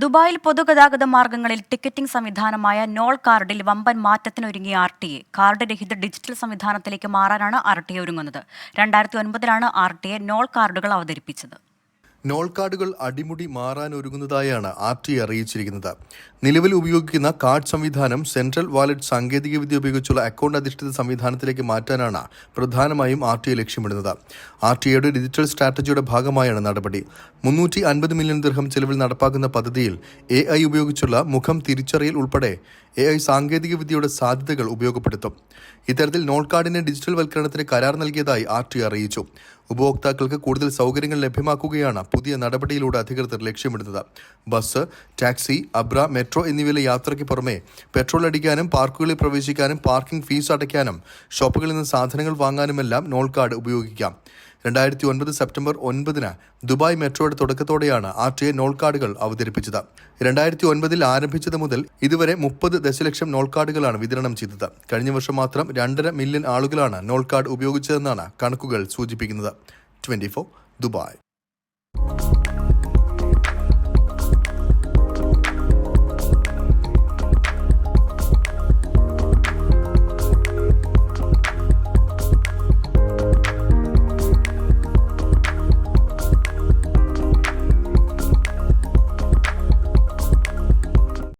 ദുബായിൽ പൊതുഗതാഗത മാർഗങ്ങളിൽ ടിക്കറ്റിംഗ് സംവിധാനമായ നോൾ കാർഡിൽ വമ്പൻ മാറ്റത്തിനൊരുങ്ങിയ ആർ ടി എ. കാർഡ് രഹിത ഡിജിറ്റൽ സംവിധാനത്തിലേക്ക് മാറാനാണ് ആർ ടി എ ഒരുങ്ങുന്നത്. രണ്ടായിരത്തി ഒൻപതിലാണ് ആർ ടി എ നോൾ കാർഡുകൾ അവതരിപ്പിച്ചത്. നോൾ കാർഡുകൾ അടിമുടി മാറാനൊരുങ്ങുന്നതായാണ് ആർ ടി അറിയിച്ചിരിക്കുന്നത്. നിലവിൽ ഉപയോഗിക്കുന്ന കാർഡ് സംവിധാനം സെൻട്രൽ വാലറ്റ് സാങ്കേതികവിദ്യ ഉപയോഗിച്ചുള്ള അക്കൗണ്ട് അധിഷ്ഠിത സംവിധാനത്തിലേക്ക് മാറ്റാനാണ് പ്രധാനമായും ആർ ടി ലക്ഷ്യമിടുന്നത്. ആർ ടി ഐയുടെ ഡിജിറ്റൽ സ്ട്രാറ്റജിയുടെ ഭാഗമായാണ് നടപടി. മുന്നൂറ്റി അൻപത് മില്യൺ ദീർഘം ചെലവിൽ നടപ്പാക്കുന്ന പദ്ധതിയിൽ എ ഐ ഉപയോഗിച്ചുള്ള മുഖം തിരിച്ചറിയൽ ഉൾപ്പെടെ എ ഐ സാങ്കേതികവിദ്യയുടെ സാധ്യതകൾ ഉപയോഗപ്പെടുത്തും. ഇത്തരത്തിൽ നോൾ കാർഡിന്റെ ഡിജിറ്റൽ വൽക്കരണത്തിന് കരാർ നൽകിയതായി ആർ ടി അറിയിച്ചു. ഉപഭോക്താക്കൾക്ക് കൂടുതൽ സൗകര്യങ്ങൾ ലഭ്യമാക്കുകയാണ് പുതിയ നടപടിയിലൂടെ അധികൃതർ ലക്ഷ്യമിടുന്നത്. ബസ് ടാക്സി അബ്ര മെട്രോ എന്നിവയിലെ യാത്രയ്ക്ക് പുറമെ പെട്രോൾ അടിക്കാനും പാർക്കുകളിൽ പ്രവേശിക്കാനും പാർക്കിംഗ് ഫീസ് അടയ്ക്കാനും ഷോപ്പുകളിൽ നിന്ന് സാധനങ്ങൾ വാങ്ങാനുമെല്ലാം നോൾ കാർഡ് ഉപയോഗിക്കാം. രണ്ടായിരത്തി ഒൻപത് സെപ്റ്റംബർ ഒൻപതിന് ദുബായ് മെട്രോയുടെ തുടക്കത്തോടെയാണ് ആർ ടി നോൾ കാർഡുകൾ അവതരിപ്പിച്ചത്. രണ്ടായിരത്തി ഒൻപതിൽ ആരംഭിച്ചത് മുതൽ ഇതുവരെ മുപ്പത് ദശലക്ഷം നോൾ കാർഡുകളാണ് വിതരണം ചെയ്തത്. കഴിഞ്ഞ വർഷം മാത്രം രണ്ടര മില്യൺ ആളുകളാണ് നോൾ കാർഡ് ഉപയോഗിച്ചതെന്നാണ് കണക്കുകൾ സൂചിപ്പിക്കുന്നത്. Twenty Dubai.